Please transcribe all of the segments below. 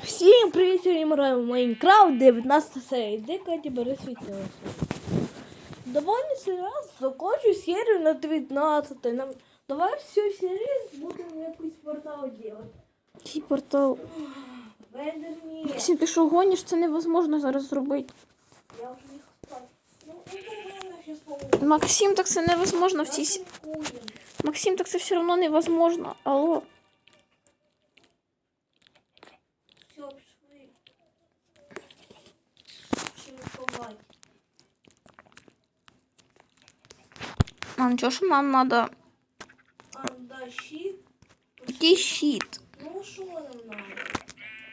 Всім привіт, сьогодні ми граємо в Майнкрафт 19 серія. Де Каті бери світилося. Давай зараз закончу серію на 19. Нам... Давай всю серію будемо якийсь портал робити. Який портал? Вендерні. Максим, ти що гониш? Це невозможно зараз зробити. Я вже. Ну, інтернет зараз. Максим, так це невозможно в цій. Максим, так це все одно невозможно. Алло. Все, пішли. Чим ховати? А нічого, що нам треба. А, да, щит. Який щит? Ну, що нам надо?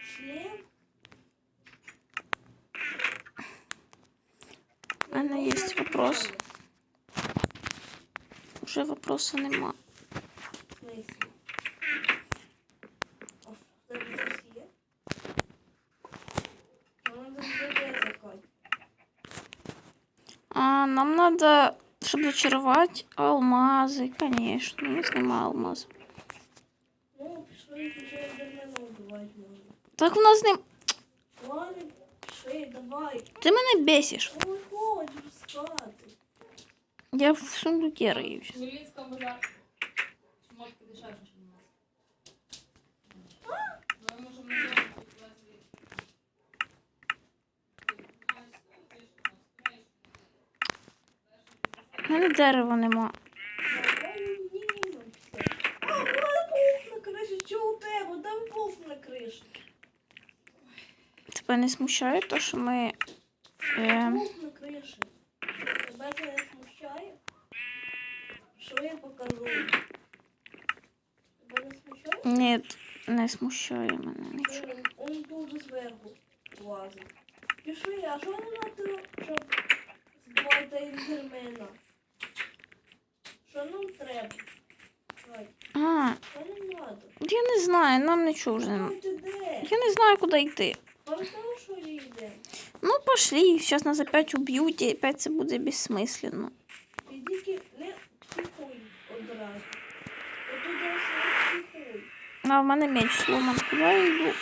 Шлем? У мене є вопрос. Уже вопросу нема. В смысле? А в тебе щось є? Ну, надо буде закати. А, нам надо, щоб зачарувати алмази, звісно. У нас нема алмазів. Ну, пішли їх вже ендермена вбивати можна. Так у нас не. Ладно, пішли, давай. Ти мене бесиш. Ну, виходь з хати. Я в сундуке риюсь. Хмельницька базар. Чи може подешевше, ніж у нас? Ми можемо Мене дерева нема. А, в мене на криші. Що у тебе? Там паук на криші. Тебе не смущає то, що ми. Е, на криші. Тебе це не смущає? Що я покажу? Тебе не смущає? ні, не смущає мене нічого. Он, он дуже зверху лазить. Пішли, а що не надо, щоб збивати індермена? Що нам треба? Ой, А, що нам надо? я не знаю, нам не- Ну? Я не знаю, куди йти. Ну, пошли, зараз нас опять уб'ють, і опять це буде безсмисленно. А в мене меч сломан. Куди я йду?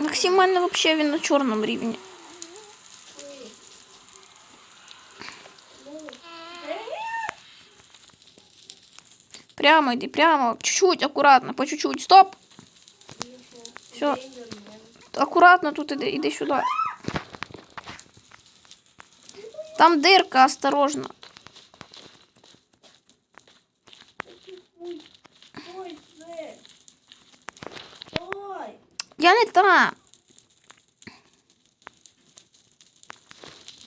Максим, у мене взагалі він на чорному рівні. Пішли. Ну, де? Прямо йди, прямо. Чуть-чуть, акуратно, по чуть-чуть. Стоп! Всё. Всё. Акуратно тут іди, іди сюди. Там дирка, осторожно. Ой, ой, це. Ой, Я не там.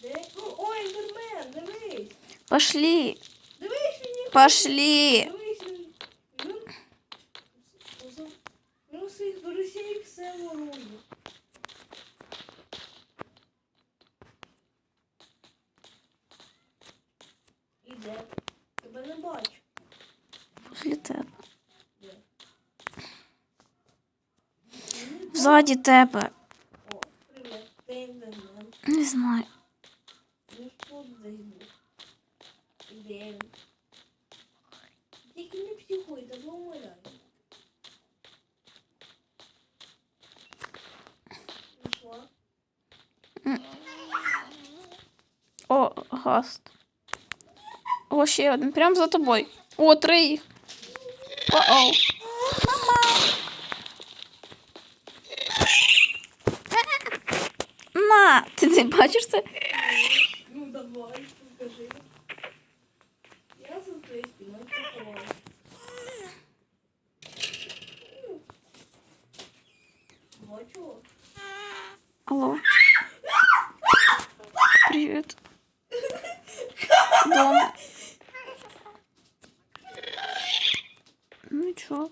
де? Ну, ой, ендермен, дивись. Пошли. Дивись, він не Пошли. Дивись, він. Він. Він всіх друзей все ворує. Іде. Тебе не бачу. Возле тебе. Де? Ззаді тебе. О, привіт. Ти ендермен. Не знаю. Ну тут десь був. Де він? Тільки не психуй, та умоляю. Пішла. О, гаст. О, ще один. Прям за тобою. О, три їх. О-оу. На! Ти не бачиш це? Ну давай, покажи. Я за твоєю спиною поховаю. Бачу. Алло. Привет. Дома. Ну чё?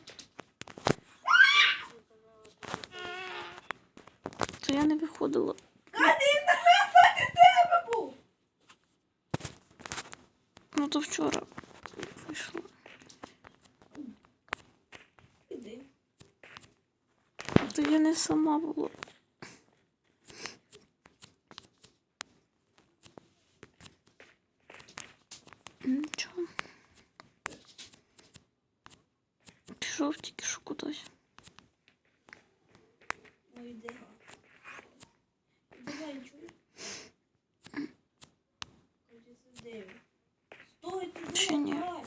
То я не виходила. А ти інтернет проти тебе був! Ну то вчора вийшло. Іди. То я не сама була. Нічого. Пішов тільки що кудись. Ой, де? Давай, чуй. Ході сюди. Стой, ти Ще ні. давай.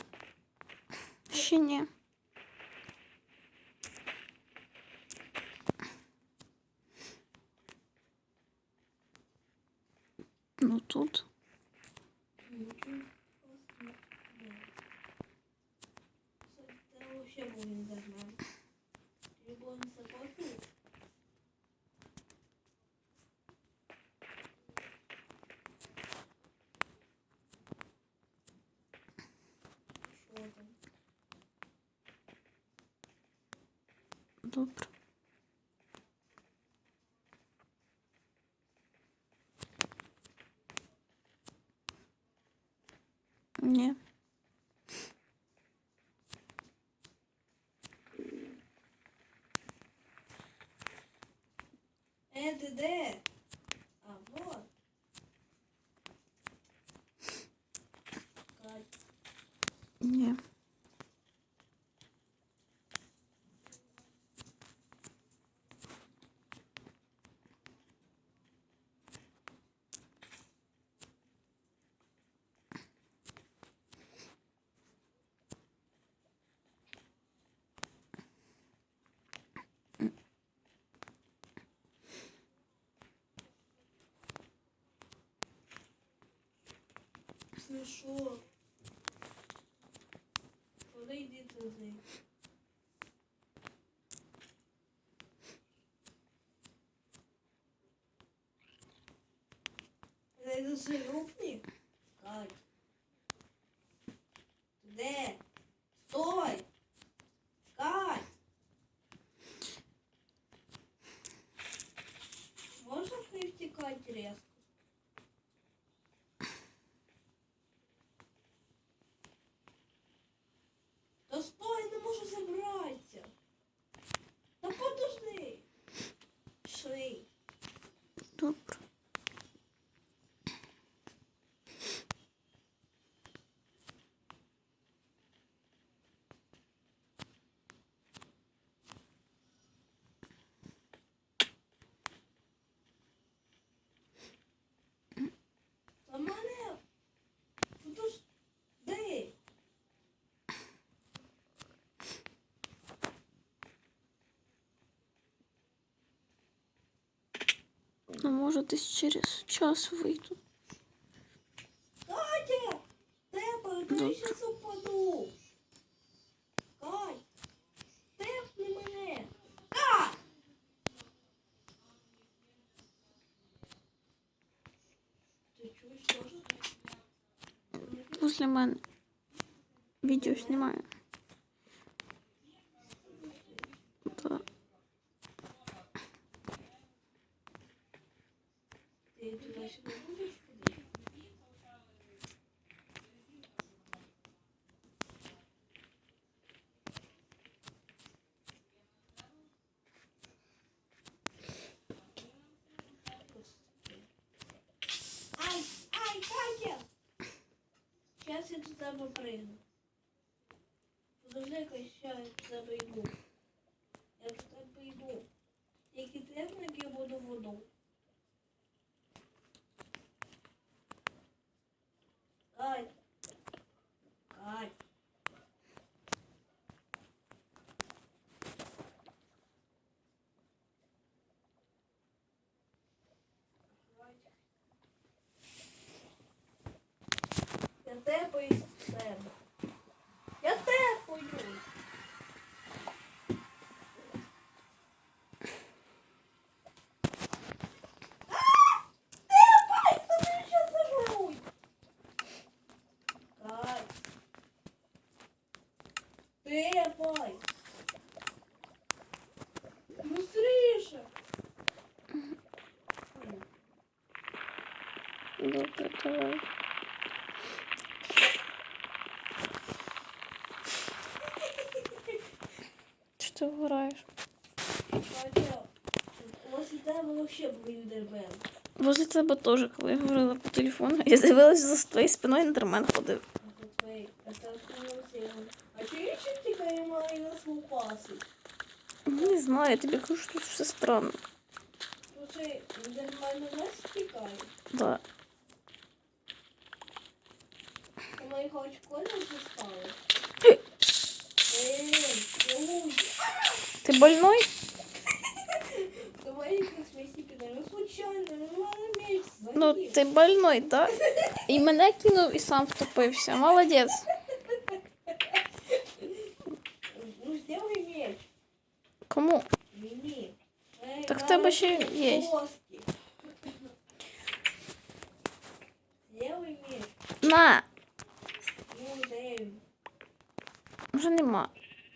Ще ні. Ну тут. Нічого. Це вообще був інтернет. Ти був не заплатив. Що там? Добре. Ні. Е, ти де? А, вот. Кать. Ні. Це що? Куди йди туди? Це дуже любні? Кать. Де? Стой! Кать! Можна не втікати резко? Та стой, не можу забратися. Та подожди. Шли. Добре. Та мене. Подожди. Ну, може, десь через час вийду. Катя! Тебе, я зараз упаду. Кать! Тепни мене. Кать! Ти чуєш, що? Возле мене. Відео знімаю. Да. Ти туди ще не будеш ходити? Ай, ай, Катя! Сейчас я до тебе прийду. Подожди, я ще до тебе йду. Я до тебе йду. Як і темник, я буду воду. Кать. Кать. Я тепаюсь в тебе. Я тепаюсь. А! Тепай! Тобі що зажуй! Кай. Тепай! Быстріше! Добре, давай. Вгораєш? Катя, ось і тебе вообще були дебел. Возле тебе теж, коли я говорила по телефону, я з'явилася за твоєю спиною ендермен ходив. А чого я ще тікає має на свого пасу? Не знаю, я тобі кажу, що тут все странно. ще нормально нас тікає. Да. Ми його в школі вже стали. Ей, ой, Ти больной? давай їх на смісі підемо. Случайно, нормально місць. Ну, ти больной, да? І мене кинув і сам втопився. Молодець. Ну, сделай меч. Кому? Мені. Так в тебе ще є. Сделай меч. На! Ну, дай. Вже нема.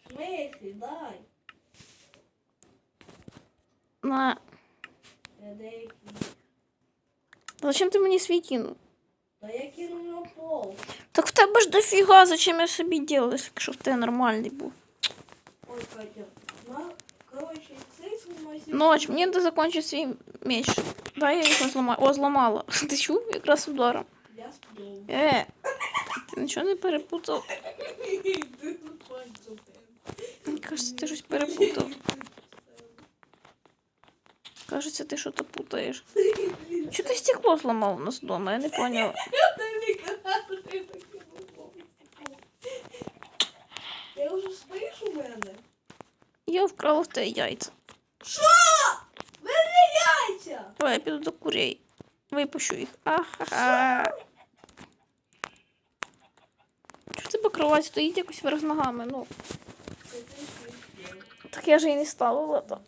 В смысле, дай. На. Я дай. Зачем ти мені свій кинув? Да я кину на пол. Так в тебе ж дофіга, зачем я собі ділила, якщо в тебе нормальний був. Ой, Катя. На, короче, цей сломайся. Ночь, мені треба закінчити свій меч. Дай я його зламаю. О, зламала. Ти чув? Якраз ударом. Я сплю. Е, ти нічого не перепутав. Тут пальцем. Мені кажеться, ти щось перепутав. Кажеться, ти щось путаєш. Чого ти стекло зламав у нас вдома? Я не поняла. Ти вже спиш у мене? Я вкрала в тебе яйця. Що? Мене яйця! Давай я піду до курей. Випущу їх. Ахаха. Чого в тебе кровать стоїть якось вверх ногами? Ну, так я ж її не ставила то.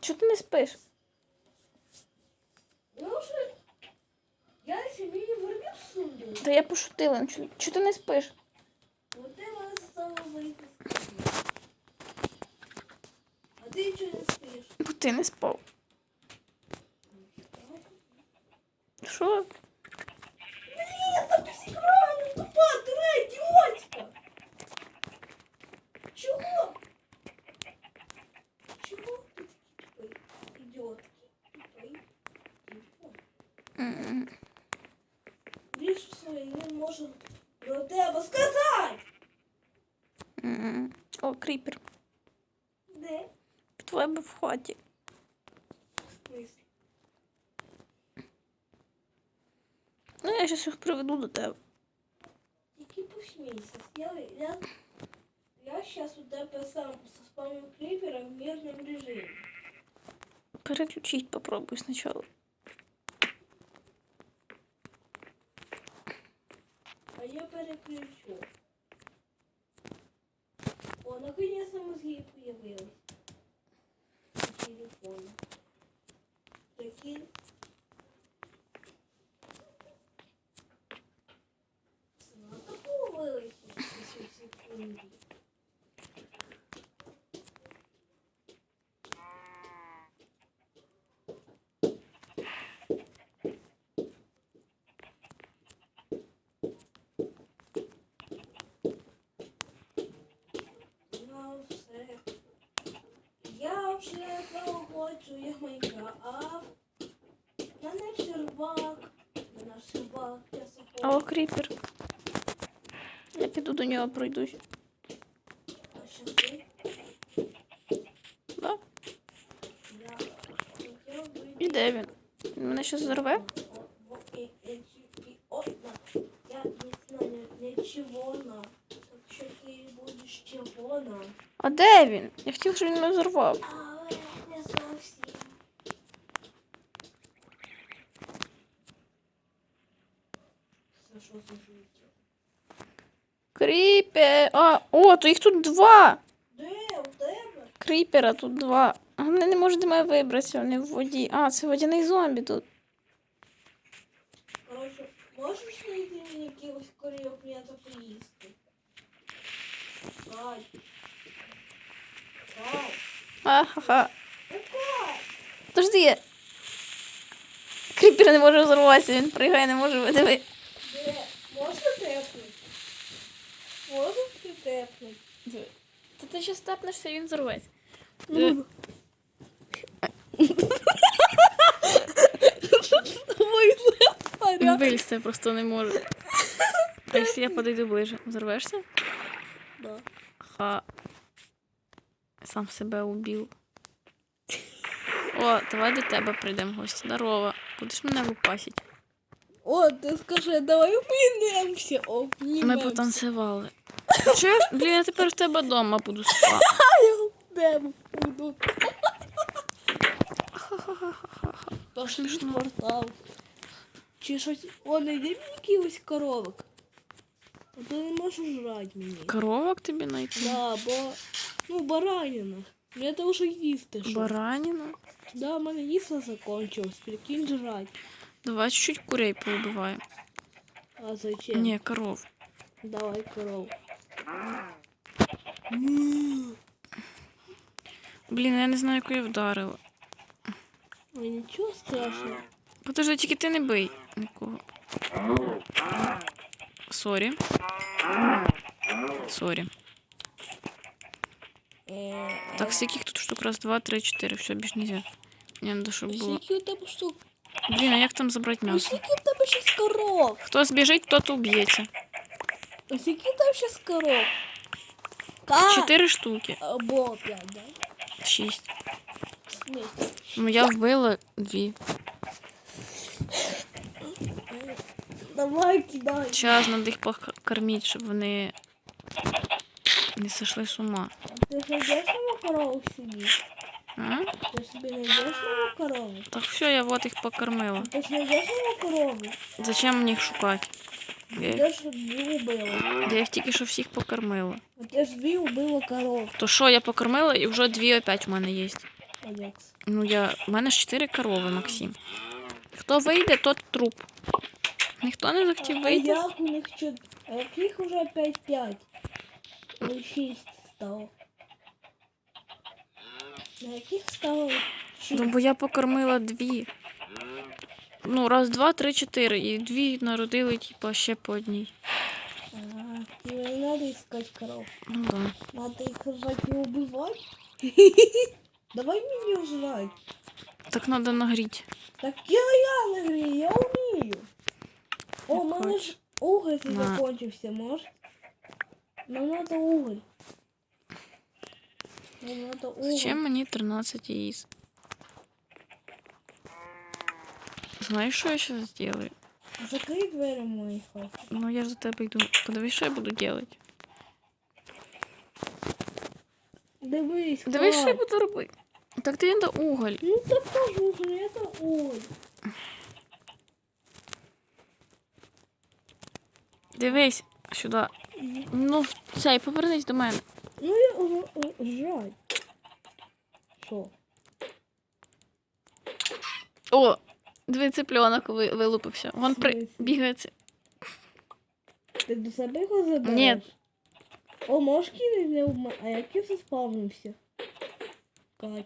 Чого ти не спиш? Я яйця мені вернів сундук. Та я пошутила. Чого чого ти не спиш? Вот ти мене стала вийти. А ти чого не спиш? Бо ти не спав. В тебе в хаті. В смислі? Ну, я зараз їх приведу до тебе. Тільки посмійся. Я, я, я сейчас у тебе сам спамлю клипера в мирном режимі. Переключить попробуй спочатку. А я переключу. О, наконец-то мозги появились. На телефоне. Прикинь. Надо появилось еще секунду. Ну все. Я вже Майнкрафт. Мене червак. Наш червак, я О, кріпер. Я піду до нього пройдусь. А що ти? Да? Я. І де він? Він мене ще зорве? На. Я не знаю на. Ти будеш. А де він? Я хотів, щоб він мене зорвав. Але не зовсім. Це що за життя? Кріпер. А, о, то їх тут два. Кріпера тут два. А вони не можуть мене вибратися, вони в воді. А, це водяний зомбі тут. Коротше, можеш знайти мені якихось корейок м'ята поїсти? Кай. Кай. Ахаха. Ну, Кай. Подожди. Кріпер не може взорватися, він пригає, не може видиви. Де? Можна тепнути? Можна ти тепнути? Та ти ще степнешся, він взорветься. Ну. Він просто не може. А якщо я подойду ближе, взорвешся? Да. Ха. Сам себе убив. О, давай до тебе прийдемо гості. Здорово. Будеш мене лупасить. О, ти скажи, давай обнімемося. Ми потанцювали. Чи, я- блін, я тепер в тебе вдома буду спати. Йдемо, буду. Пошли в портал. Чи щось. О, найди мені якихось коровок. А ти не можеш жрати мені. Коровок тобі знайти? Да, бо. Ну, баранина. Мені того, що їсти. Що. Бараніна. Да, в мене їсти закончилось. Прикинь жрать. Давай чуть-чуть курей поубиваємо. А зачем? Ні, коров. Давай корову. Блін, я не знаю, яку я вдарила. Ой, нічого страшного. Подожди, тільки ти не бий нікого. Сорі. Сорі. Так, скільки тут штук? Раз, два, три, чотири. Все, більш нельзя. Мені треба, щоб було. Скільки у тебе штук? Блін, а як там забрати Ну, м'ясо? скільки у тебе ще коров? Хто збіжить, тот уб'ється. А скільки там ще коров? Чотири штуки. Або п'ять, да? Шість. Ну, я вбила дві. Давай кидай. Час треба їх покормити, щоб вони не сошли з ума. Ти ж найдеш нову корову собі? А? Ти собі найдеш нову корову? Так все, я вот їх покормила. Ти ж найдеш нову корову? Зачем мені їх шукати? Я ж дві убила. я їх тільки що всіх покормила. А ти ж дві убила коров. То що, я покормила і вже дві опять в мене є. Ну я. У мене ж чотири корови, Максим. Хто вийде, тот труп. Ніхто не захотів А вийти. як у них чо... А яких уже 5-5? Ну 6 стало. На яких стало 6? Ну, бо я покормила дві. Ну, раз, два, три, чотири. І дві народили, типа, ще по одній. Не надо искать коров. Ну да. Надо их жрать и убивать. Давай меня жрать. Так треба нагріти. Так я, я не грію, я умею. О, у мене ж уголь На. закончився, може? Нам надо уголь. Нам надо уголь. Зачем мені 13 яиц? Знаєш, що я зараз зроблю? Закрий двері в моїй хаті. Ну, я ж за тебе йду. Подивись, що я буду робити. Дивись, Дивись, що я Кать. буду робити. Так ти треба уголь. Ну так кажу, що это уголь. Дивись сюди. Ну, цей, повернись до мене. Ну я уже жрать. Що? О, Диви, цыпленок ви- вилупився. Вон при... бігає. ці- Ти до себе його забереш? Ні. О, кинути не в А як я заспавнився? Кать.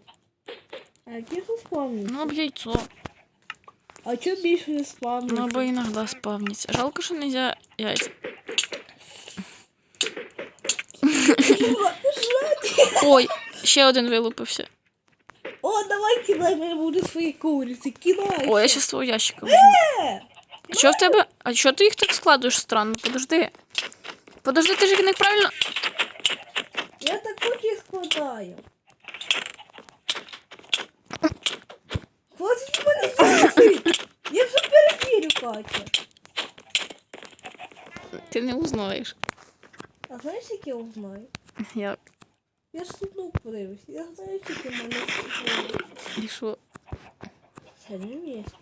А як я заспавнився? Ну, об яйцо. А чого більше не спавнився? Ну, або іноді спавниться. Жалко, що не можна яйця. Ой, ще один вилупився. О, давай кидай, мене буде свої куриці. Кидай. Ой, я ще свого ящика візьму. А що в тебе? А що ти їх так складуєш странно? Подожди. Подожди, ти ж їх неправильно. Я так от їх складаю. Хватить мене злосить. Я вже перевірю, Катя. Ти не узнаєш. А знаєш, як я узнаю? Як? Я ж сутнув подивився. Я знаю, скільки в мене сутнув. І що? Все на місці.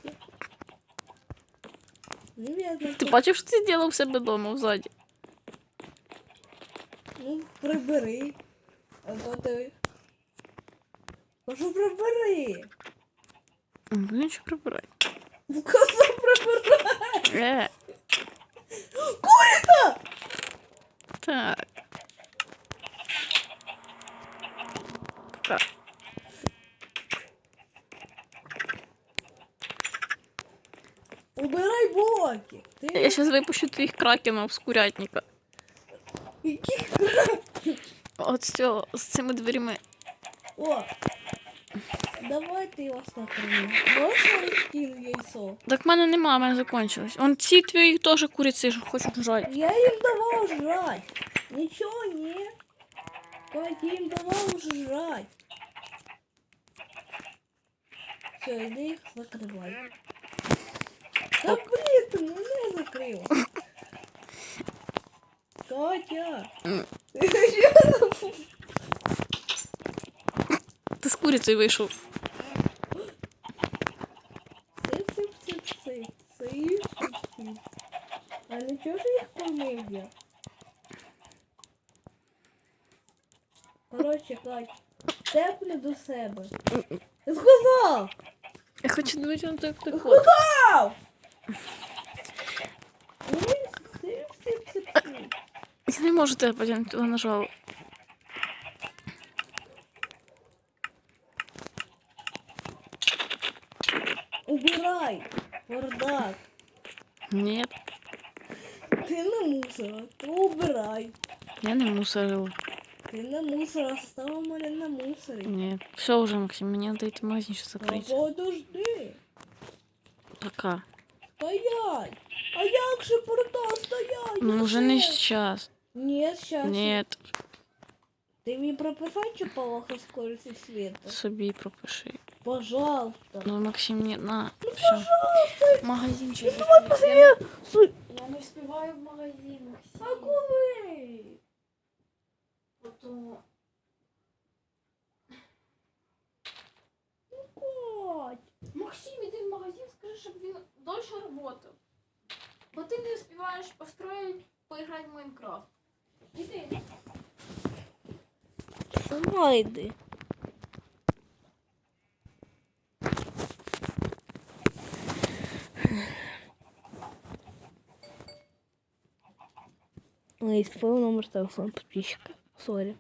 Ну, я знаю, Ти бачив, що ти зробив в себе вдома взаді? Ну, прибери. А то ти. Кажу, прибери. Ну, нічого прибирай. Кажу, прибирай. Е, Так. Убирай блоки. Ти Я зараз випущу твоїх кракенів з курятника. яких От цього, з цими дверима. О! Давай ты его нам яйцо? Так в мене нема, в мене закончилось. Он ці твої теж куриці хочуть жрати. Я им давал жрать. Ничего не. Как я им давал уже жрать. Все, йди їх закривай. Та блін, ти мене закрила. Катя. Ти з курицею вийшов. Цip, цip, цip, цip, цip, цip, цip. А нічого ж їх помив я? Коротше, Кать, тепли до себе. Сказав! Я хочу дивитися на те, як ти ходиш. Сказав! Ой, цip, цip, цip, цip. Я не можу тебе потягнути, туди нажала. Убирай! Бардак! Ні, Ти не мусора, то убирай. я не мусорила. Ти не мусора, став мене на мусорі. Ні. Все вже, Максим, мені треба йти в магазин, що Та закрити. подожди. Пока. Стоять! А як же порта стоять? Ну Я вже не зараз. Ні, щас. Ні, Ти мені прописав, що полоха скорості світу? собі пропиши. Пожалуйста. Ну, Максим, не на. Ну, Все. Магазинчик. Я... Я не встигаю в магазин, Максим. А коли? Потім... Кать. Максим, іди в магазин, скажи, щоб він дольше працював. Бо ти не успіваєш построїть, поіграти в Майнкрафт. Іди. Сама йди. Ой, спал номер телефона подписчика. Сори.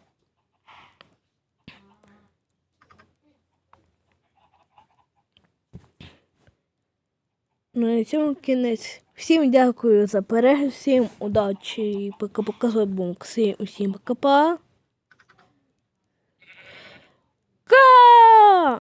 Ну і цьому кінець. Всім дякую за перегляд, всім удачі і пока-пока з Всім усім пока-па.